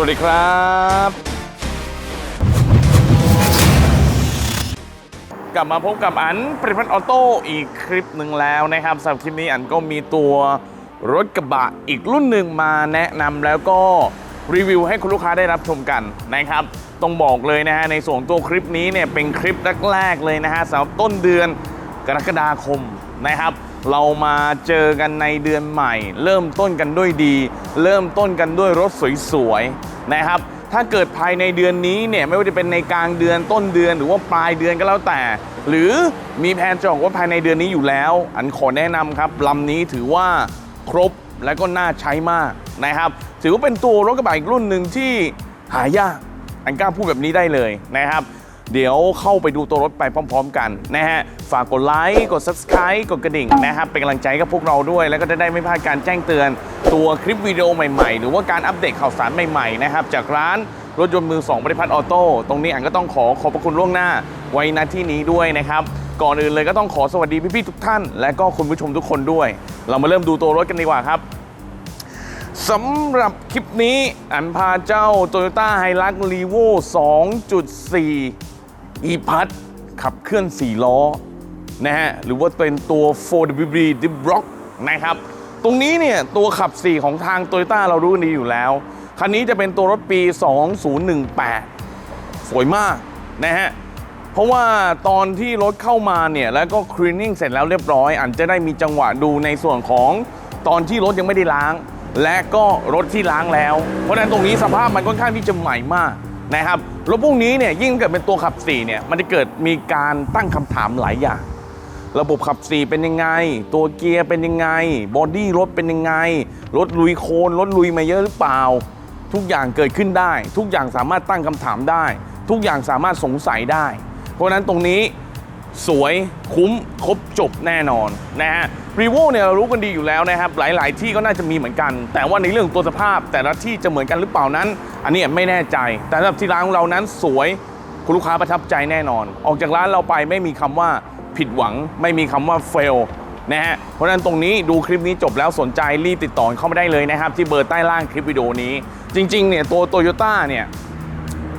วัสดีครับ กลับมาพบกับอันปริพัฒน์ออโต้อีกคลิปหนึ่งแล้วนะครับสำหรับคลิปนี้อันก็มีตัวรถกระบะอีกรุ่นหนึ่งมาแนะนำแล้วก็รีวิวให้คุณลูกค้าได้รับชมกันนะครับต้องบอกเลยนะฮะในส่วนตัวคลิปนี้เนี่ยเป็นคลิปแรกๆเลยนะฮะสำหรับต้นเดือนกรกฎาคมนะครับ เรามาเจอกันในเดือนใหม่ เริ่มต้นกันด้วยดี เริ่มต้นกันด้วยรถสวยๆนะครับ ถ้าเกิดภายในเดือนนี้เนี่ยไม่ว่าจะเป็นในกลางเดือนต้นเดือนหรือว่าปลายเดือนก็แล้วแต่ หรือมีแผนจะออกว่าภายในเดือนนี้อยู่แล้ว อันขอแนะนำครับลำนี้ถือว่าครบและก็น่าใช้มากนะครับถือว่าเป็นตัวรถกระบะอีกรุ่นหนึ่งที่หายากอันกล้าพูดแบบนี้ได้เลยนะครับ เดี๋ยวเข้าไปดูตัวรถไปพร้อม ๆ กันนะฮะ ฝากกดไลค์กด Subscribe กดกระดิ่งนะครับ เป็นกำลังใจกับพวกเราด้วย แล้วก็จะได้ไม่พลาดการแจ้งเตือน ตัวคลิปวิดีโอใหม่ๆ หรือว่าการอัปเดตข่าวสารใหม่ๆนะครับจากร้านรถยนต์มือ2บริพัตรออโต้ตรงนี้อันก็ต้องขอขอบพระคุณล่วงหน้าไว้ณที่นี้ด้วยนะครับ ก่อนอื่นเลยก็ต้องขอสวัสดีพี่ๆทุกท่าน และก็คุณผู้ชมทุกคนด้วย เรามาเริ่มดูตัวรถกันดีกว่าครับสำหรับคลิปนี้อันพาเจ้า Toyota Hilux Revo 2.4 e p a s ขับเคลื่อน 4 ล้อนะฮะหรือว่าเป็นตัว 4WD Dip Block นะครับ ตรงนี้เนี่ย ตัวขับ 4 ของทาง Toyota เรารู้กันดีอยู่แล้ว คันนี้จะเป็นตัวรถปี 2018 สวยมากนะฮะเพราะว่าตอนที่รถเข้ามาเนี่ย แล้วก็คลีนนิ่งเสร็จแล้วเรียบร้อยอันจะได้มีจังหวะดูในส่วนของตอนที่รถยังไม่ได้ล้าง และก็รถที่ล้างแล้ว เพราะฉะนั้นตรงนี้สภาพมันค่อนข้างที่จะใหม่มาก นะครับรถพวกนี้เนี่ยยิ่งเกิดเป็นตัวขับ4เนี่ยมันจะเกิดมีการตั้งคำถามหลายอย่าง ระบบขับ4เป็นยังไง ตัวเกียร์เป็นยังไง บอดี้รถเป็นยังไง รถลุยโคลนรถลุยมาเยอะหรือเปล่า ทุกอย่างเกิดขึ้นได้ ทุกอย่างสามารถตั้งคำถามได้ ทุกอย่างสามารถสงสัยได้ เพราะฉะนั้นตรงนี้ สวยคุ้มครบจบแน่นอนนะฮะรีโวเนี่ยเรารู้กันดีอยู่แล้วนะครับ หลาย ๆ ที่ก็น่าจะมีเหมือนกัน แต่ว่าในเรื่องตัวสภาพ แต่ละที่จะเหมือนกันหรือเปล่านั้น อันนี้ไม่แน่ใจ แต่สำหรับที่ร้านของเรานั้นสวยคุณลูกค้าประทับใจแน่นอน ออกจากร้านเราไปไม่มีคำว่าผิดหวัง ไม่มีคำว่า fail นะฮะเพราะฉะนั้นตรงนี้ดูคลิปนี้จบแล้วสนใจรีบติดต่อเข้ามาได้เลยนะครับ ที่เบอร์ใต้ล่างคลิปวิดีโอนี้ จริง ๆ เนี่ยตัวโตโยต้าเนี่ย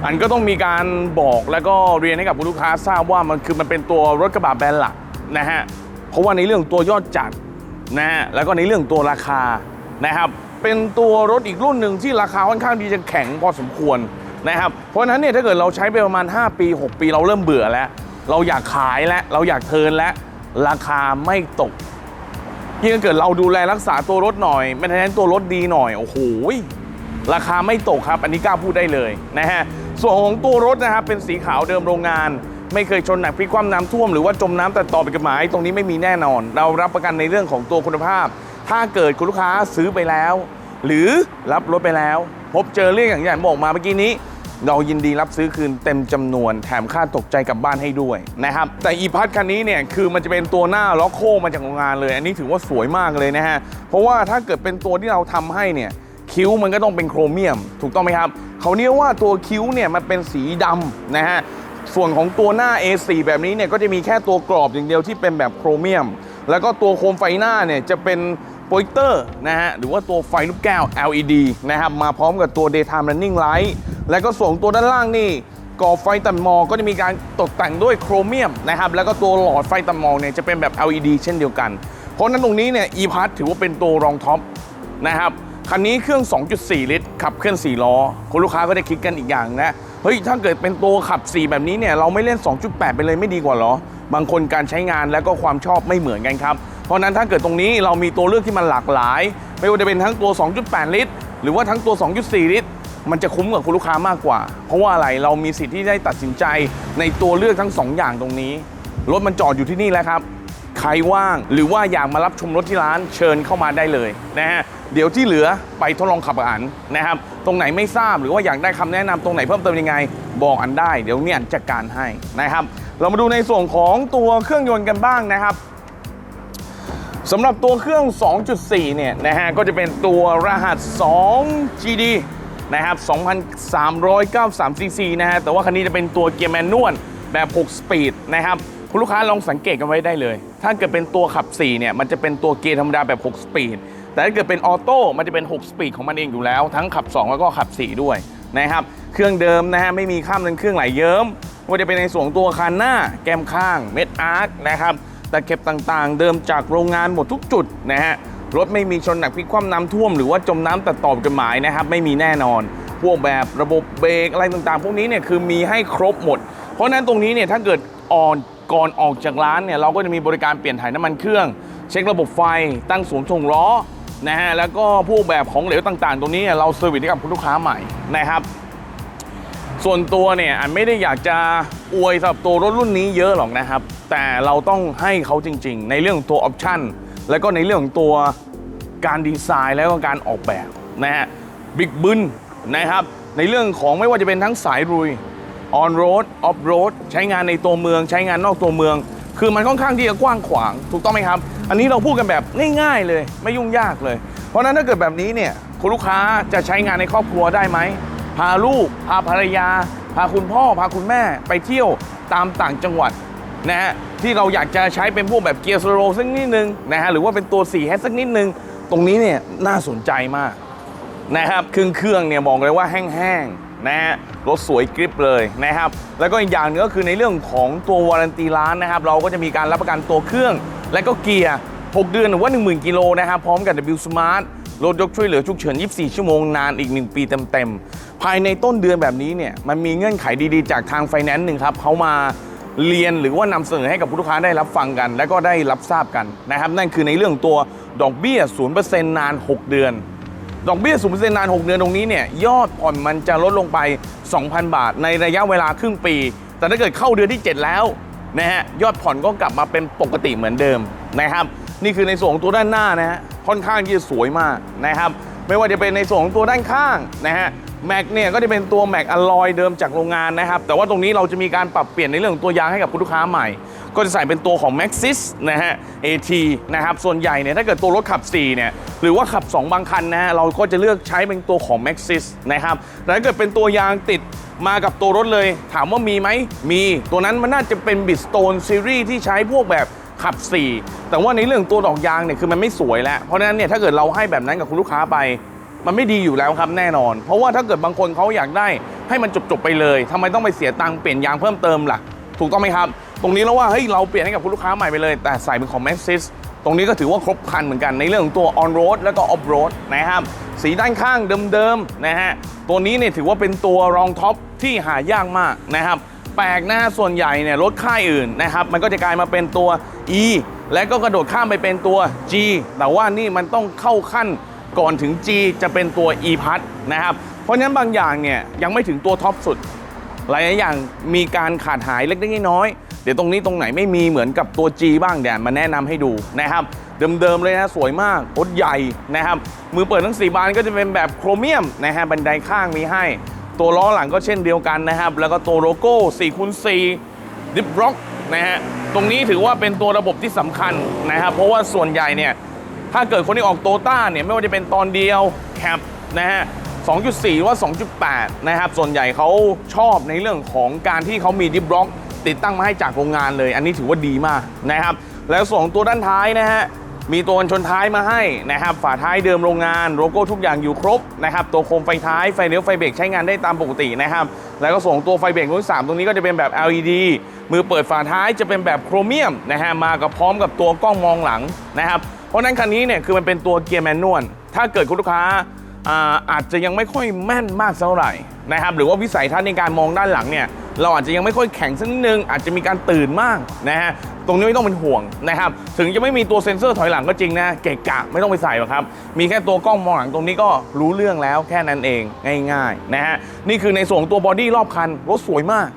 อันก็ต้องมีการบอกแล้วก็เรียนให้กับลูกค้าทราบว่ามันคือมันเป็นตัวรถกระบะแบรนด์หลักนะฮะเพราะว่าในเรื่องตัวยอดจัดนะฮะแล้วก็ในเรื่องตัวราคานะครับเป็นตัวรถอีกรุ่นหนึ่งที่ราคาค่อนข้างที่จะแข็งพอสมควรนะครับเพราะฉะนั้นเนี่ยถ้าเกิดเราใช้ไปประมาณ 5 ปี 6 ปีเราเริ่มเบื่อแล้ว เราอยากขายแล้วเราอยากเทินแล้วราคาไม่ตกยิ่งเกิดเราดูแลรักษาตัวรถหน่อยไม่แทนตัวรถดีหน่อยโอ้โหราคาไม่ตกครับ อันนี้กล้าพูดได้เลยนะฮะ ส่วนของตัวรถนะครับเป็นสีขาวเดิมโรงงาน ไม่เคยชนหนักพลิกคว่ำน้ำท่วมหรือว่าจมน้ำแต่ต่อไปกฎหมาย ตรงนี้ไม่มีแน่นอน เรารับประกันในเรื่องของตัวคุณภาพ ถ้าเกิดคุณลูกค้าซื้อไปแล้ว หรือรับรถไปแล้ว พบเจอเรื่องอย่างที่ผมบอกมาเมื่อกี้นี้เรายินดีรับซื้อคืนเต็มจำนวนแถมค่าตกใจกลับบ้านให้ด้วยนะครับ แต่อีพัทคันนี้เนี่ยคือมันจะเป็นตัวหน้าล็อกโคมาจากโรงงานเลย อันนี้ถือว่าสวยมากเลยนะฮะ เพราะว่าถ้าเกิดเป็นตัวที่เราทำให้เนี่ยคิ้วมันก็ต้องเป็นโครเมียม ถูกต้องไหมครับ เขาเรียกว่าตัวคิ้วเนี่ยมันเป็นสีดำนะฮะส่วนของตัวหน้า A4 แบบนี้เนี่ยก็จะมีแค่ตัวกรอบอย่างเดียวที่เป็นแบบโครเมียม แล้วก็ตัวโคมไฟหน้าเนี่ยจะเป็นโปรเจคเตอร์นะฮะหรือว่าตัวไฟลูกแก้ว LED นะครับมาพร้อมกับตัว daytime running light แล้วก็ส่วนตัวด้านล่างนี่กรอบไฟตัดหมอกก็จะมีการตกแต่งด้วยโครเมียมนะครับแล้วก็ตัวหลอดไฟตัดหมอกเนี่ยจะเป็นแบบ LED เช่นเดียวกัน เพราะนั้นตรงนี้เนี่ย e p a s ถือว่าเป็นตัวรองท็อปนะครับ คันนี้เครื่อง 2.4 ลิตร ขับเคลื่อน 4 ล้อคุณลูกค้าก็ได้คิดกันอีกอย่างนะเฮ้ยถ้าเกิดเป็นตัวขับ 4 แบบนี้เนี่ยเราไม่เล่น 2.8 ไปเลยไม่ดีกว่าเหรอ บางคนการใช้งานแล้วก็ความชอบไม่เหมือนกันครับ เพราะนั้นถ้าเกิดตรงนี้เรามีตัวเลือกที่มันหลากหลาย ไม่ว่าจะเป็นทั้งตัว 2.8 ลิตร หรือว่าทั้งตัว 2.4 ลิตรมันจะคุ้มกับคุณลูกค้ามากกว่า เพราะว่าอะไรเรามีสิทธิ์ที่ได้ตัดสินใจในตัวเลือกทั้งสองอย่างตรงนี้รถมันจอดอยู่ที่นี่แล้วครับ ใครว่างหรือว่าอยากมารับชมรถที่ร้านเชิญเข้ามาได้เลยนะฮะ เดี๋ยวที่เหลือไปทดลองขับกับอันนะครับ ตรงไหนไม่ทราบหรือว่าอยากได้คำแนะนำตรงไหนเพิ่มเติมยังไง บอกอันได้ เดี๋ยวเนี่ยจัดการให้นะครับ เรามาดูในส่วนของตัวเครื่องยนต์กันบ้างนะครับสำหรับตัวเครื่อง 2.4 เนี่ยนะฮะก็จะเป็นตัวรหัส 2 GD นะครับ 2,393 cc นะฮะ แต่ว่าคันนี้จะเป็นตัวเกียร์แมนนวลแบบ 6 สปีดนะครับ คุณลูกค้าลองสังเกตกันไว้ได้เลย ถ้าเกิดเป็นตัวขับ 4 เนี่ย มันจะเป็นตัวเกียร์ธรรมดาแบบ 6 สปีด แต่ถ้าเกิดเป็นออโต้มันจะเป็น 6 สปีดของมันเองอยู่แล้ว ทั้งขับ 2 แล้วก็ขับ 4 ด้วยนะครับ เครื่องเดิมนะฮะไม่มีข้ามเดินเครื่องไหลเยิ้มว่าจะเป็นในส่วนตัวคันหน้า แก้มข้าง เม็ดอาร์คนะครับตะเข็บต่างๆ เดิมจากโรงงานหมดทุกจุดนะฮะรถไม่มีชนหนักพลิกคว่ำน้ำท่วมหรือว่าจมน้ำตัดต่อจดหมายนะครับไม่มีแน่นอน พวกแบบระบบเบรกอะไรต่างๆ พวกนี้เนี่ยคือมีให้ครบหมด เพราะฉะนั้นตรงนี้เนี่ยถ้าเกิดอ่อนก่อนออกจากร้านเนี่ยเราก็จะมีบริการเปลี่ยนถ่ายน้ำมันเครื่อง เช็คระบบไฟตั้งศูนย์ส่งล้อ นะฮะแล้วก็พวกแบบของเหลวต่างๆ ตรงนี้เราเซอร์วิสให้กับคุณลูกค้าใหม่นะครับ ส่วนตัวเนี่ยอันไม่ได้อยากจะอวยสำหรับตัวรถรุ่นนี้เยอะหรอกนะครับ แต่เราต้องให้เขาจริง ๆ ในเรื่องของตัวออปชั่นแล้วก็ในเรื่องของตัวการดีไซน์แล้วก็การออกแบบนะฮะบิ๊กบึนนะครับ ในเรื่องของไม่ว่าจะเป็นทั้งสายรุยออนโรดออฟโรดใช้งานในตัวเมือง ใช้งานนอกตัวเมือง คือมันค่อนข้างที่จะกว้างขวางถูกต้องไหมครับ อันนี้เราพูดกันแบบง่ายๆเลยไม่ยุ่งยากเลย เพราะนั้นถ้าเกิดแบบนี้เนี่ยคุณลูกค้าจะใช้งานในครอบครัวได้ไหมพาลูก พาภรรยา พาคุณพ่อ พาคุณแม่ไปเที่ยวตามต่างจังหวัดนะฮะที่เราอยากจะใช้เป็นพวกแบบเกียร์สโลว์สักนิดนึงนะฮะหรือว่าเป็นตัว4แฮสักนิดนึง ตรงนี้เนี่ยน่าสนใจมากนะครับเครื่องเครื่องเนี่ยบอกเลยว่าแห้งๆ นะฮะรถสวยกริปเลยนะครับ แล้วก็อีกอย่างหนึงก็คือในเรื่องของตัววารันตีร้านนะครับ เราก็จะมีการรับประกันตัวเครื่อง และก็เกียร์ 6 เดือนหรือว่า 10,000 กิโลนะครับพร้อมกับ W Smart รถยกช่วยเหลือฉุกเฉิน 24 ชั่วโมงนานอีก 1 ปีเต็มๆ ภายในต้นเดือนแบบนี้เนี่ยมันมีเงื่อนไขดีๆ จากทางไฟแนนซ์หนึ่งครับเขามาเรียนหรือว่านำเสนอให้กับผู้ลูกค้าได้รับฟังกัน และก็ได้รับทราบกันนะครับ นั่นคือในเรื่องตัวดอกเบี้ย 0%นาน 6 เดือน ดอกเบี้ย0%นนาน 6 เดือนตรงนี้เนี่ยยอดผ่อนมันจะลดลงไป 2,000 บาท ในระยะเวลาครึ่งปี แต่ถ้าเกิดเข้าเดือนที่ 7 แล้วนะฮะยอดผ่อนก็กลับมาเป็นปกติเหมือนเดิมนะครับ นี่คือในส่วนของตัวด้านหน้านะฮะค่อนข้างที่จะสวยมากนะครับ ไม่ว่าจะเป็นในส่วนของตัวด้านข้างนะฮะแม็กเนี่ยก็จะเป็นตัวแม็กอลลอยเดิมจากโรงงานนะครับ แต่ว่าตรงนี้เราจะมีการปรับเปลี่ยนในเรื่องของตัวยางให้กับคุณลูกค้าใหม่ ก็จะใส่เป็นตัวของ Maxis นะฮะ AT นะครับ ส่วนใหญ่เนี่ยถ้าเกิดตัวรถขับ 4 เนี่ย หรือว่าขับ 2 บางคันนะฮะ เราก็จะเลือกใช้เป็นตัวของ Maxis นะครับแต่ถ้าเกิดเป็นตัวยางติดมากับตัวรถเลย ถามว่ามีไหมมี ตัวนั้นมันน่าจะเป็น Bridgestone Series ที่ใช้พวกแบบขับ 4 แต่ว่าในเรื่องตัวดอกยางเนี่ยคือมันไม่สวยแล้ว เพราะฉะนั้นเนี่ยถ้าเกิดเราให้แบบนั้นกับคุณลูกค้าไป มันไม่ดีอยู่แล้วครับแน่นอน เพราะว่าถ้าเกิดบางคนเขาอยากได้ให้มันจบๆไปเลยทำไมต้องไปเสียตังค์เปลี่ยนยางเพิ่มเติมล่ะ ถูกต้องไหมครับ ตรงนี้แล้วว่าเฮ้ยเราเปลี่ยนให้กับคุณลูกค้าใหม่ไปเลย แต่ใส่เป็นของ Maxis ตรงนี้ก็ถือว่าครบคันเหมือนกันในเรื่องของตัว on road แล้วก็ off road นะครับสีด้านข้างเดิมๆนะฮะตัวนี้เนี่ยถือว่าเป็นตัวรองท็อปที่หายากมากนะครับแปลกหนะส่วนใหญ่เนี่ยรถค่ายอื่นนะครับมันก็จะกลายมาเป็นตัว E และก็กระโดดข้ามไปเป็นตัว G แต่ว่านี่มันต้องเข้าขั้นก่อนถึง G จะเป็นตัว e p a s นะครับเพราะฉะนั้นบางอย่างเนี่ยยังไม่ถึงตัวท็อปสุด หลายอย่างมีการขาดหายเล็กๆน้อยๆ เดี๋ยวตรงนี้ตรงไหนไม่มีเหมือนกับตัว G บ้างเดี๋ยวมาแนะนำให้ดูนะครับ เดิมๆเลยนะสวยมากรถใหญ่นะครับ มือเปิดทั้ง 4 บานก็จะเป็นแบบโครเมียมนะฮะบันไดข้างมีให้ ตัวล้อหลังก็เช่นเดียวกันนะครับ แล้วก็ตัวโลโก้4คูณ4ดิฟร็อกนะฮะตรงนี้ถือว่าเป็นตัวระบบที่สำคัญนะครับ เพราะว่าส่วนใหญ่เนี่ยถ้าเกิดคนที่ออกโตต้าเนี่ยไม่ว่าจะเป็นตอนเดียวแคปนะฮะ2.4 ว่า 2.8 นะครับ ส่วนใหญ่เขาชอบในเรื่องของการที่เขามีดิฟบล็อก ติดตั้งมาให้จากโรงงานเลย อันนี้ถือว่าดีมากนะครับ แล้วส่วนของตัวด้านท้ายนะฮะมีตัวกันชนท้ายมาให้นะครับ ฝาท้ายเดิมโรงงานโลโก้ทุกอย่างอยู่ครบนะครับ ตัวโคมไฟท้ายไฟเลี้ยวไฟเบรกใช้งานได้ตามปกตินะครับ แล้วก็ส่งตัวไฟเบรกรุ่น3ตรงนี้ก็จะเป็นแบบ LED มือเปิดฝาท้ายจะเป็นแบบโครเมียมนะฮะมากับพร้อมกับตัวกล้องมองหลังนะครับ เพราะนั้นคันนี้เนี่ยคือมันเป็นตัวเกียร์แมนนวลถ้าเกิดคุณลูกค้า อาอาจจะยังไม่ค่อยแม่นมากเท่าไหร่นะครับหรือว่าวิสัยทัศน์ในการมองด้านหลังเนี่ยเราอาจจะยังไม่ค่อยแข็งสักนิดนึงอาจจะมีการตื่นมากนะฮะตรงนี้ไม่ต้องเป็นห่วงนะครับถึงจะไม่มีตัวเซ็นเซอร์ถอยหลังก็จริงนะเกะกะไม่ต้องไปใส่หรอกครับ มีแค่ตัวกล้องมองหลังตรงนี้ก็รู้เรื่องแล้วแค่นั้นเองง่ายๆนะฮะนี่คือในส่วนของตัวบอดี้รอบคันรถสวยมาก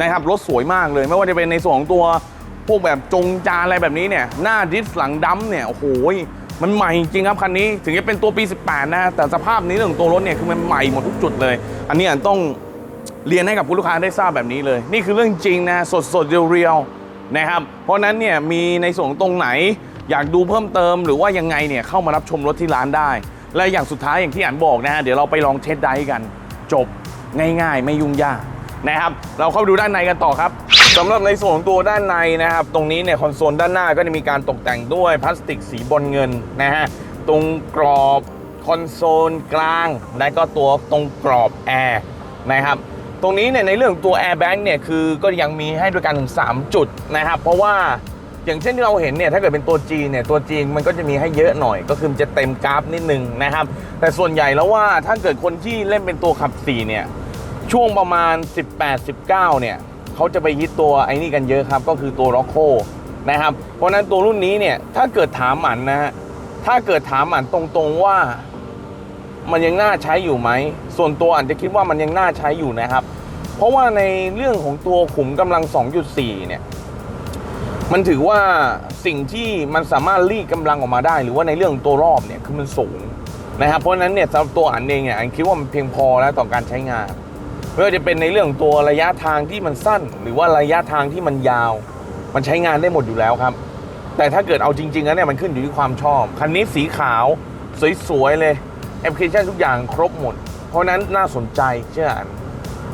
นะครับรถสวยมากเลย ไม่ว่าจะเป็นในส่วนของตัวพวกแบบจงจานอะไรแบบนี้เนี่ยหน้าดิสหลังดัมเนี่ยโอ้โห มันใหม่จริงครับคันนี้ถึงจะเป็นตัวปี 18 นะแต่สภาพนี้เรื่องตัวรถเนี่ยคือมันใหม่หมดทุกจุดเลย อันนี้ต้องเรียนให้กับผู้ลูกค้าได้ทราบแบบนี้เลย นี่คือเรื่องจริงนะสดสดเรียวๆนะครับ เพราะนั้นเนี่ยมีในส่วนตรงไหน อยากดูเพิ่มเติม หรือว่ายังไงเนี่ยเข้ามารับชมรถที่ร้านได้ และอย่างสุดท้ายอย่างที่อ่านบอกนะฮะเดี๋ยวเราไปลองเทสไดรฟ์กัน จบง่าย ๆ ไม่ยุ่งยากนะครับ เราเข้าไปดูด้านในกันต่อครับ สำหรับในส่วนของตัวด้านในนะครับ ตรงนี้เนี่ยคอนโซลด้านหน้าก็จะมีการตกแต่งด้วยพลาสติกสีบอลเงินนะฮะตรงกรอบคอนโซลกลาง และก็ตัวตรงกรอบแอร์นะครับตรงนี้เนี่ยในเรื่องตัว Air Bank เนี่ยคือก็ยังมีให้ด้วยกันถึง 3 จุดนะครับ เพราะว่าอย่างเช่นที่เราเห็นเนี่ยถ้าเกิดเป็นตัว G เนี่ยตัว G มันก็จะมีให้เยอะหน่อย ก็คือจะเต็มกราฟนิดนึงนะครับ แต่ส่วนใหญ่แล้วว่าถ้าเกิดคนที่เล่นเป็นตัวขับ4เนี่ยช่วงประมาณ 18-19เนี่ย เขาจะไปฮิตตัวไอ้นี่กันเยอะครับ ก็คือตัว r o c k o นะครับ เพราะนั้นตัวรุ่นนี้เนี่ยถ้าเกิดถามอันนะฮะถ้าเกิดถามอันตรงๆว่ามันยังน่าใช้อยู่ไหม ส่วนตัวอันจะคิดว่ามันยังน่าใช้อยู่นะครับ เพราะว่าในเรื่องของตัวขุมกำลัง 2.4 เนี่ย มันถือว่าสิ่งที่มันสามารถรีดกำลังออกมาได้ หรือว่าในเรื่องตัวรอบเนี่ยคือมันสูงนะครับ เพราะนั้นเนี่ยสำหรับตัวอันเองเนี่ยอันคิดว่ามันเพียงพอแล้วต่อการใช้งาน ไม่ว่าจะเป็นในเรื่องของตัวระยะทางที่มันสั้น หรือว่าระยะทางที่มันยาว มันใช้งานได้หมดอยู่แล้วครับ แต่ถ้าเกิดเอาจริงๆแล้วเนี่ยมันขึ้นอยู่ที่ความชอบ คันนี้สีขาว สวยๆเลยแอปพลิเคชันทุกอย่างครบหมด เพราะนั้นน่าสนใจเชื่ออัน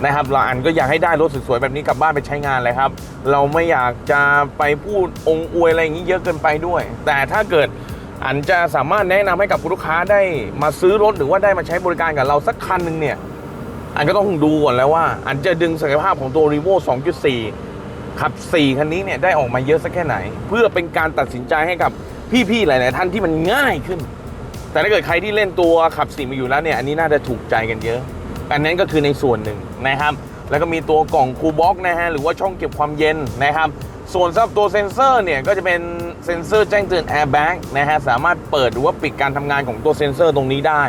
นะครับเราอันก็อยากให้ได้รถสวยๆแบบนี้กลับบ้านไปใช้งานเลยครับ เราไม่อยากจะไปพูดองอวยอะไรอย่างนี้เยอะเกินไปด้วย แต่ถ้าเกิดอันจะสามารถแนะนำให้กับลูกค้าได้มาซื้อรถหรือว่าได้มาใช้บริการกับเราสักคันหนึ่งเนี่ย อันก็ต้องดูก่อนแล้วว่า อันจะดึงศักยภาพของตัว r e v o 2.4 ขับ 4 คันนี้เนี่ยได้ออกมาเยอะสักแค่ไหน เพื่อเป็นการตัดสินใจให้กับพี่ ๆ หลาย ๆ ท่านที่มันง่ายขึ้น แต่ถ้าเกิดใครที่เล่นตัวขับ 4 มาอยู่แล้วเนี่ย อันนี้น่าจะถูกใจกันเยอะ อันนั้นก็คือในส่วนหนึ่งนะครับ แล้วก็มีตัวกล่องคูลบ็อกนะฮะ หรือว่าช่องเก็บความเย็นนะครับ ส่วนสำหรับตัวเซ็นเซอร์เนี่ยก็จะเป็นเซ็นเซอร์แจ้งเตือน airbag นะฮะ สามารถเปิดหรือว่าปิดการทำงานของตัวเซ็นเซอร์ตรงนี้ได้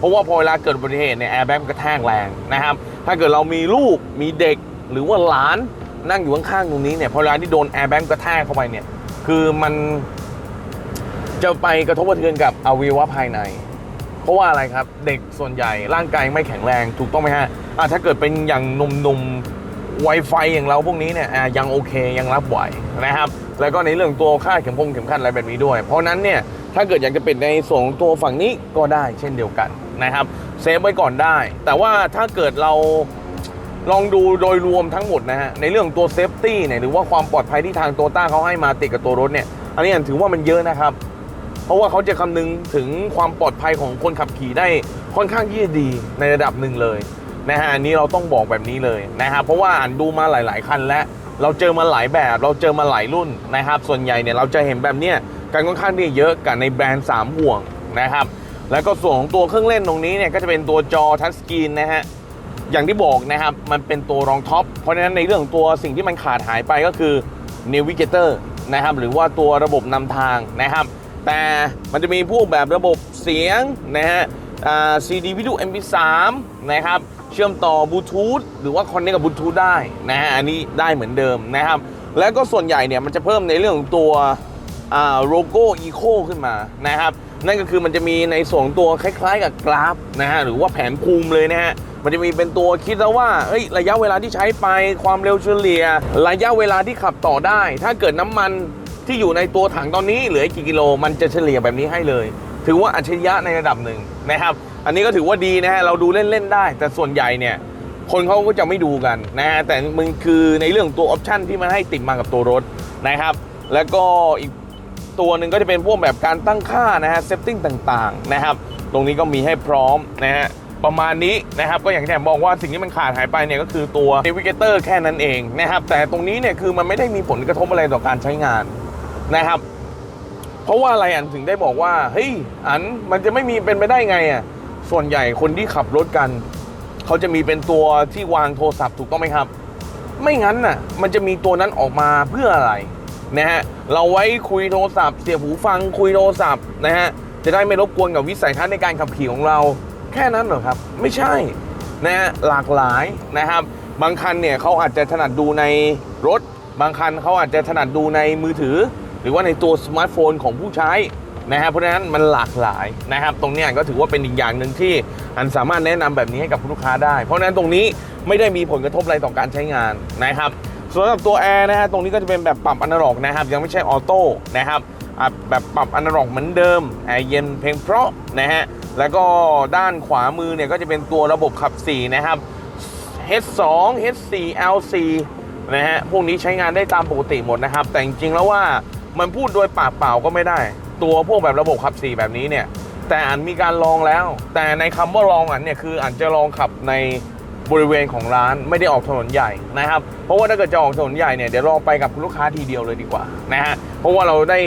เพราะว่าพอเวลาเกิดอุบัติเหตุเนี่ยแอร์แบ็กกระแทกแรงนะครับ ถ้าเกิดเรามีลูกมีเด็กหรือว่าหลานนั่งอยู่ข้างๆตรงนี้เนี่ยพอเวลาที่โดนแอร์แบ็กกระแทกเข้าไปเนี่ยคือมันจะไปกระทบกระเทือนกับอวัยวะภายใน เพราะว่าอะไรครับเด็กส่วนใหญ่ร่างกายไม่แข็งแรงถูกต้องไหมฮะอะถ้าเกิดเป็นอย่างหนุ่มๆไวไฟอย่างเราพวกนี้เนี่ยยังโอเคยังรับไหวนะครับ แล้วก็ในเรื่องตัวค่าเข็มพงเข็มขัดอะไรแบบนี้ด้วย เพราะนั้นเนี่ยถ้าเกิดอยากจะเป็นในส่วนของตัวฝั่งนี้ก็ได้เช่นเดียวกัน นะครับเซฟไว้ก่อนได้ แต่ว่าถ้าเกิดเราลองดูโดยรวมทั้งหมดนะฮะในเรื่องตัวเซฟตี้เนี่ยหรือว่าความปลอดภัยที่ทางโตต้าเขาให้มาติดกับตัวรถเนี่ย อันนี้ถือว่ามันเยอะนะครับ เพราะว่าเขาจะคำนึงถึงความปลอดภัยของคนขับขี่ได้ค่อนข้างที่จะดีในระดับหนึ่งเลยนะฮะอันนี้เราต้องบอกแบบนี้เลยนะครับเพราะว่าอ่านดูมาหลาย ๆ คันแล้วเราเจอมาหลายแบบ เราเจอมาหลายรุ่นนะครับ ส่วนใหญ่เนี่ยเราจะเห็นแบบเนี้ยกันค่อนข้างที่เยอะกับในแบรนด์ 3 ห่วงนะครับ แล้วก็ส่วนของตัวเครื่องเล่นตรงนี้เนี่ยก็จะเป็นตัวจอทัชสกรีนนะฮะอย่างที่บอกนะครับมันเป็นตัวรองท็อปเพราะฉะนั้นในเรื่องของตัวสิ่งที่มันขาดหายไปก็คือ Navigator นะครับหรือว่าตัวระบบนำทางนะครับ แต่มันจะมีพวกแบบระบบเสียงนะฮะอ่า CD Video MP3 นะครับเชื่อมต่อบลูทูธหรือว่าคอนเนคกับบลูทูธได้นะฮะอันนี้ได้เหมือนเดิมนะครับ แล้วก็ส่วนใหญ่เนี่ยมันจะเพิ่มในเรื่องของตัว โลโก้อีโคขึ้นมานะครับ นั่นก็คือมันจะมีในส่วนตัวคล้ายๆ กับกราฟนะฮะหรือว่าแผนภูมิเลยนะฮะมันจะมีเป็นตัวคิดแล้วว่าเฮ้ยระยะเวลาที่ใช้ไปความเร็วเฉลี่ย ระยะเวลาที่ขับต่อได้ ถ้าเกิดน้ำมันที่อยู่ในตัวถังตอนนี้เหลือกกี่กิโล มันจะเฉลี่ยแบบนี้ให้เลย ถือว่าอัจฉริยะในระดับหนึ่งนะครับ อันนี้ก็ถือว่าดีนะฮะเราดูเล่นๆได้ แต่ส่วนใหญ่เนี่ยคนเขาก็จะไม่ดูกันนะฮะแต่มันคือในเรื่องตัวออปชันที่มันให้ติดมากับตัวรถนะครับ แล้วก็อีก ตัวหนึ่งก็จะเป็นพวกแบบการตั้งค่านะฮะเซฟติ้งต่างๆนะครับ ตรงนี้ก็มีให้พร้อมนะฮะประมาณนี้นะครับก็อย่างที่ผมบอกว่าสิ่งที่มันขาดหายไปเนี่ยก็คือตัว Navigator แค่นั้นเองนะครับแต่ตรงนี้เนี่ยคือมันไม่ได้มีผลกระทบอะไรต่อการใช้งานนะครับ เพราะว่าอะไรอันถึงได้บอกว่าเฮ้ยอันมันจะไม่มีเป็นไปได้ไงอะส่วนใหญ่คนที่ขับรถกัน เขาจะมีเป็นตัวที่วางโทรศัพท์ถูกต้องไหมครับ ไม่งั้นน่ะมันจะมีตัวนั้นออกมาเพื่ออะไร นะฮะเราไว้คุยโทรศัพท์ เสียบหูฟังคุยโทรศัพท์นะฮะจะได้ไม่รบกวนกับวิสัยทัศน์ในการขับขี่ของเรา แค่นั้นเหรอครับ ไม่ใช่นะฮะหลากหลายนะครับ บางคันเนี่ยเขาอาจจะถนัดดูในรถ บางคันเขาอาจจะถนัดดูในมือถือ หรือว่าในตัวสมาร์ทโฟนของผู้ใช้นะฮะเพราะฉะนั้นมันหลากหลายนะครับ ตรงนี้ก็ถือว่าเป็นอีกอย่างหนึ่งที่อันสามารถแนะนำแบบนี้ให้กับลูกค้าได้ เพราะฉะนั้นตรงนี้ไม่ได้มีผลกระทบอะไรต่อการใช้งานนะครับ ส่วนสำหรับตัวแอร์นะฮะตรงนี้ก็จะเป็นแบบปรับอนาล็อกนะครับ ยังไม่ใช่ออโต้นะครับแบบปรับอนาล็อกเหมือนเดิมแอร์เย็นเพลงเพราะนะฮะแล้วก็ด้านขวามือเนี่ยก็จะเป็นตัวระบบขับ4นะครับ H2 H4 L4 นะฮะพวกนี้ใช้งานได้ตามปกติหมดนะครับ แต่จริงๆแล้วว่ามันพูดโดยปากเปล่าก็ไม่ได้ ตัวพวกแบบระบบขับ4แบบนี้เนี่ยแต่อันมีการลองแล้ว แต่ในคำว่าลองอันเนี่ยคืออันจะลองขับใน บริเวณของร้านไม่ได้ออกถนนใหญ่นะครับ เพราะว่าถ้าเกิดจะออกถนนใหญ่เนี่ยเดี๋ยวเราไปกับคุณลูกค้าทีเดียวเลยดีกว่านะฮะเพราะว่าเราได้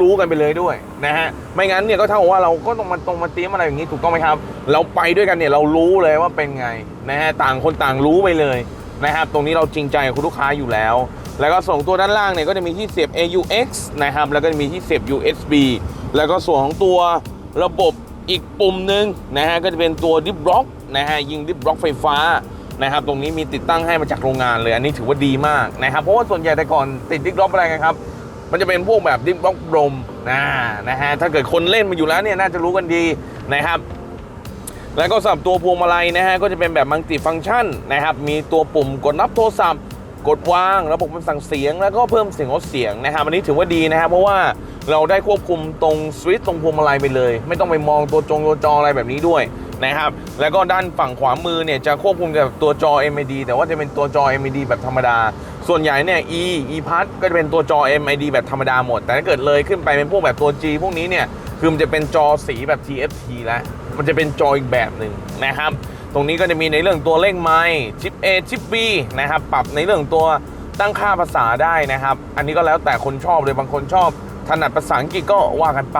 รู้ๆกันไปเลยด้วยนะฮะไม่งั้นเนี่ยก็เท่ากับว่าเราก็ต้องมาตรงมาเตรียมอะไรอย่างนี้ถูกต้องไหมครับ เราไปด้วยกันเนี่ยเรารู้เลยว่าเป็นไงนะฮะต่างคนต่างรู้ไปเลยนะครับตรงนี้เราจริงใจกับคุณลูกค้าอยู่แล้ว แล้วก็ส่วนตัวด้านล่างเนี่ยก็จะมีที่เสียบ AUX นะครับแล้วก็จะมีที่เสียบ USB แล้วก็ส่วนของตัวระบบอีกปุ่มหนึ่งนะฮะก็จะเป็นตัวดิฟบล็อก นะฮะยิงดิบล็อกไฟฟ้านะครับตรงนี้มีติดตั้งให้มาจากโรงงานเลย อันนี้ถือว่าดีมากนะครับเพราะว่าส่วนใหญ่แต่ก่อนติดดิบล็อกอะไรกันครับมันจะเป็นพวกแบบดิบล็อกลมนะนะฮะถ้าเกิดคนเล่นมาอยู่แล้วเนี่ยน่าจะรู้กันดีนะครับแล้วก็สำหรับตัวพวงมาลัยนะฮะก็จะเป็นแบบมัลติฟังก์ชันนะครับมีตัวปุ่มกดรับโทรศัพท์ กดวางระบบมันสั่งเสียงแล้วก็เพิ่มเสียงลดเสียงนะครับอันนี้ถือว่าดีนะครับเพราะว่าเราได้ควบคุมตรงสวิตช์ตรงพวงมาลัยไปเลย ไม่ต้องไปมองตัวจงตัวจออะไรแบบนี้ด้วยนะครับ แล้วก็ด้านฝั่งขวามือเนี่ยจะควบคุมกับตัวจอ MID แต่ว่าจะเป็นตัวจอ MID แบบธรรมดา ส่วนใหญ่เนี่ย E E p a s ก็จะเป็นตัวจอ MID แบบธรรมดาหมด แต่ถ้าเกิดเลยขึ้นไปเป็นพวกแบบตัว G พวกนี้เนี่ยคือมันจะเป็นจอสีแบบ TFT แล้วมันจะเป็นจออีกแบบหนึ่งนะครับ ตรงนี้ก็จะมีในเรื่องตัวเลขไม้ชิป A ชิป B นะครับ ปรับในเรื่องตัวตั้งค่าภาษาได้นะครับ อันนี้ก็แล้วแต่คนชอบเลยบางคนชอบ ถนัดภาษาอังกฤษก็ว่ากันไป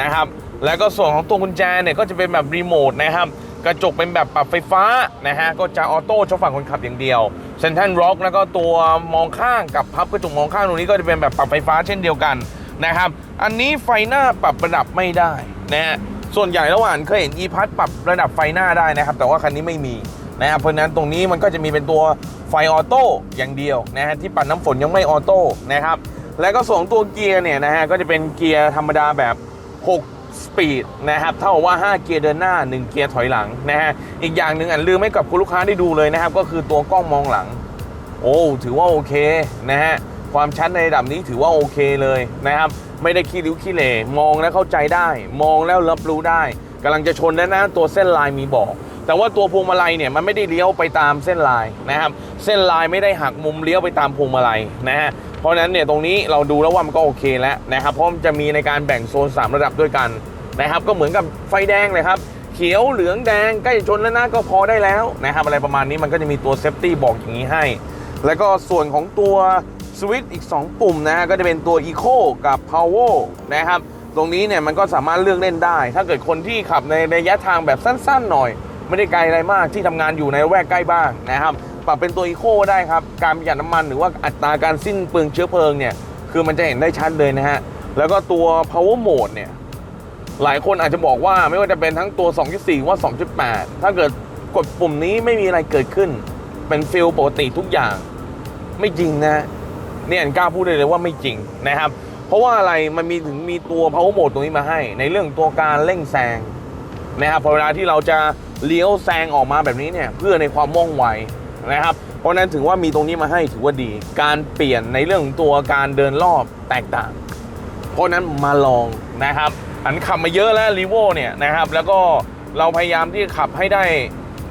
นะครับ แล้วก็ส่วนของตัวกุญแจเนี่ยก็จะเป็นแบบรีโมทนะครับ กระจกเป็นแบบปรับไฟฟ้านะฮะ ก็จะออโต้เฉพาะฝั่งคนขับอย่างเดียวเซนทันร็อกแล้วก็ตัวมองข้างกับพับกระจกมองข้างตรงนี้ก็จะเป็นแบบปรับไฟฟ้าเช่นเดียวกันนะครับ อันนี้ไฟหน้าปรับระดับไม่ได้นะฮะ ส่วนใหญ่ระหว่างเคยเห็น e p a s ปรับระดับไฟหน้าได้นะครับ แต่ว่าคันนี้ไม่มีนะครับเพราะนั้นตรงนี้มันก็จะมีเป็นตัวไฟออโต้อย่างเดียวนะฮะที่ปัดน้ำฝนยังไม่ออโต้นะครับแล้วก็ส่วนตัวเกียร์เนี่ยนะฮะก็จะเป็นเกียร์ธรรมดาแบบ 6 สปีดนะครับเท่ากับว่า 5 เกียร์เดินหน้า 1 เกียร์ถอยหลังนะฮะอีกอย่างหนึ่งอันลืมให้กับคุณลูกค้าได้ดูเลยนะครับ ก็คือตัวกล้องมองหลัง โอ้ถือว่าโอเคนะฮะ ความชัดในระดับนี้ถือว่าโอเคเลยนะครับ ไม่ได้ขี้ริ้วขี้เหร่มองแล้วเข้าใจได้ มองแล้วรับรู้ได้กำลังจะชนแล้วนะตัวเส้นลายมีบอก แต่ว่าตัวพวงมาลัยเนี่ยมันไม่ได้เลี้ยวไปตามเส้นลายนะครับ เส้นลายไม่ได้หักมุมเลี้ยวไปตามพวงมาลัยนะฮะเพราะนั้นเนี่ยตรงนี้เราดูแล้วว่ามันก็โอเคแล้วนะครับเพราะมันจะมีในการแบ่งโซน 3 ระดับด้วยกันนะครับ ก็เหมือนกับไฟแดงเลยครับเขียวเหลืองแดงใกล้ชนแล้วนะก็พอได้แล้วนะครับอะไรประมาณนี้มันก็จะมีตัวเซฟตี้บอกอย่างนี้ให้ แล้วก็ส่วนของตัว วิตช์อีก 2 ปุ่มนะฮะก็จะเป็นตัว Eco กับ Power นะครับ ตรงนี้เนี่ยมันก็สามารถเลือกเล่นได้ ถ้าเกิดคนที่ขับในระยะทางแบบสั้นๆหน่อย ไม่ได้ไกลอะไรมากที่ทำงานอยู่ในแวกใกล้บ้านนะครับ ปรับเป็นตัว Eco ได้ครับ การประหยัดน้ำมันหรือว่าอัตราการสิ้นเปลืองเชื้อเพลิงเนี่ยคือมันจะเห็นได้ชัดเลยนะฮะแล้วก็ตัว Power Mode เนี่ยหลายคนอาจจะบอกว่าไม่ว่าจะเป็นทั้งตัว 2.4 ว่า 2.8 ถ้าเกิดกดปุ่มนี้ไม่มีอะไรเกิดขึ้น เป็นฟิลปกติทุกอย่าง ไม่จริงนะ เนี่ยอันกล้าพูดเลยเลยว่าไม่จริงนะครับ เพราะว่าอะไรมันมีถึงมีตัว power mode ตรงนี้มาให้ ในเรื่องตัวการเร่งแซงนะครับพอเวลาที่เราจะเลี้ยวแซงออกมาแบบนี้เนี่ยเพื่อในความว่องไวนะครับเพราะนั้นถือว่ามีตรงนี้มาให้ถือว่าดี การเปลี่ยนในเรื่องของตัวการเดินรอบแตกต่าง เพราะฉะนั้นมาลองนะครับอันขับมาเยอะแล้วรีโวเนี่ยนะครับแล้วก็เราพยายามที่จะขับให้ได้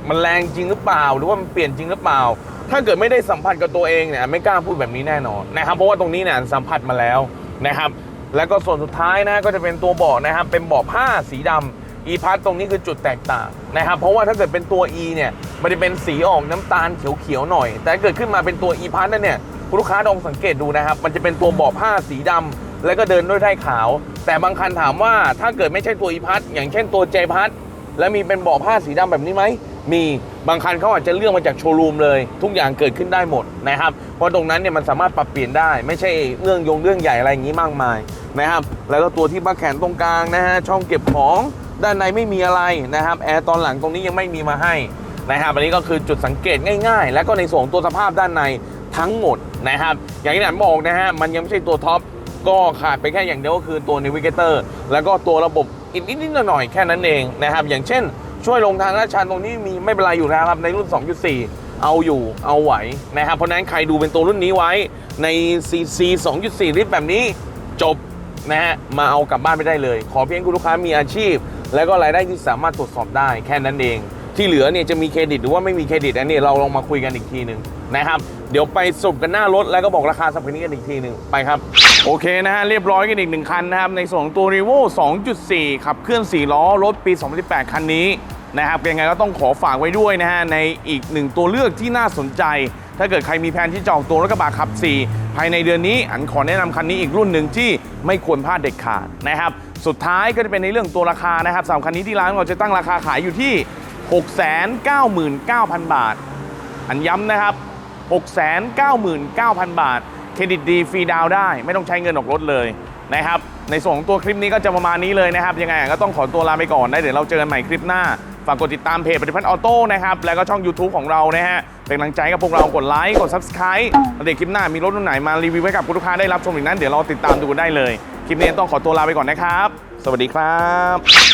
มันแรงจริงหรือเปล่า หรือว่ามันเปลี่ยนจริงหรือเปล่า ถ้าเกิดไม่ได้สัมผัสกับตัวเองเนี่ยไม่กล้าพูดแบบนี้แน่นอนนะครับเพราะว่าตรงนี้เนี่ยสัมผัสมาแล้วนะครับ แล้วก็ส่วนสุดท้ายนะก็จะเป็นตัวเบาะนะครับ เป็นเบาะผ้าสีดำ e พัทตตรงนี้คือจุดแตกต่างนะครับ เพราะว่าถ้าเกิดเป็นตัว e เนี่ยมันจะเป็นสีออกน้ำตาลเขียวๆหน่อย แต่เกิดขึ้นมาเป็นตัว e พัทนั่นเนี่ยคุณลูกค้าลองสังเกตดูนะครับ มันจะเป็นตัวเบาะผ้าสีดำแล้วก็เดินด้วยไท้ขาว แต่บางคันถามว่าถ้าเกิดไม่ใช่ตัว e พัทอย่างเช่นตัว j พัทแล้วมีเป็นเบาะผ้าสีดำแบบนี้ไหม มีบางคันเขาอาจจะเลือกมาจากโชว์รูมเลย ทุกอย่างเกิดขึ้นได้หมดนะครับ เพราะตรงนั้นเนี่ยมันสามารถปรับเปลี่ยนได้ ไม่ใช่เรื่องยงเรื่องใหญ่อะไรอย่างนี้มากมายนะครับ แล้วก็ตัวที่บักแขนตรงกลางนะฮะช่องเก็บของด้านในไม่มีอะไรนะครับแอร์ตอนหลังตรงนี้ยังไม่มีมาให้นะครับอันนี้ก็คือจุดสังเกตง่ายๆ แล้วก็ในส่วนตัวสภาพด้านในทั้งหมดนะครับ อย่างที่หนานบอกนะฮะมันยังไม่ใช่ตัวท็อปก็ขาดไปแค่อย่างเดียวก็คือตัว Navigator แล้วก็ตัวระบบอีกนิดๆหน่อยๆแค่นั้นเองนะครับ อย่างเช่น ช่วยลงทางลาดชันตรงนี้มีไม่เป็นไรอยู่แล้วครับในรุ่น 2.4 เอาอยู่เอาไหวนะครับเพราะนั้นใครดูเป็นตัวรุ่นนี้ไว้ใน CC 2.4 ลิตรแบบนี้จบนะฮะมาเอากลับบ้านไม่ได้เลย ขอเพียงคุณลูกค้ามีอาชีพ แล้วก็รายได้ที่สามารถตรวจสอบได้แค่นั้นเอง ที่เหลือเนี่ยจะมีเครดิตหรือว่าไม่มีเครดิตอันนี้เราลองมาคุยกันอีกทีหนึ่งนะครับ เดี๋ยวไปสรุปกันหน้ารถแล้วก็บอกราคาสับคันนี้กันอีกทีหนึ่งไปครับ โอเคนะฮะเรียบร้อยกันอีกหนึ่งคันนะครับในส่วนของตัว r e v o 2.4 ขับเคลื่อน 4 ล้อ รถปี 2018 คันนี้นะครับยังไงก็ต้องขอฝากไว้ด้วยนะฮะในอีกหนึ่งตัวเลือกที่น่าสนใจ ถ้าเกิดใครมีแผนที่จะออกตัวรถกระบะขับ 4 ภายในเดือนนี้ อันขอแนะนำคันนี้อีกรุ่นหนึ่งที่ไม่ควรพลาดเด็ดขาดนะครับสุดท้ายก็จะเป็นในเรื่องตัวราคานะครับสำหรับคันนี้ที่ร้านเราจะตั้งราคาขายอยู่ที่ 699,000 บาท อันย้ำนะครับ 699,000 บาท เครดิตดีฟรีดาวได้ ไม่ต้องใช้เงินออกรถเลยนะครับ ในส่วนของตัวคลิปนี้ก็จะประมาณนี้เลยนะครับ ยังไงก็ต้องขอตัวลาไปก่อนนะเดี๋ยวเราเจอกันใหม่คลิปหน้า ฝากกดติดตามเพจปฏิพัฒน์ออโต้นะครับ แล้วก็ช่อง YouTube ของเรานะฮะ เป็นกำลังใจกับพวกเรา กดไลค์ กด Subscribe แล้วเดี๋ยวคลิปหน้ามีรถรุ่นไหนมารีวิวให้กับคุณลูกค้าได้รับชมอีกนั้น เดี๋ยวเราติดตามดูกันได้เลย คลิปนี้ต้องขอตัวลาไปก่อนนะครับ สวัสดีครับ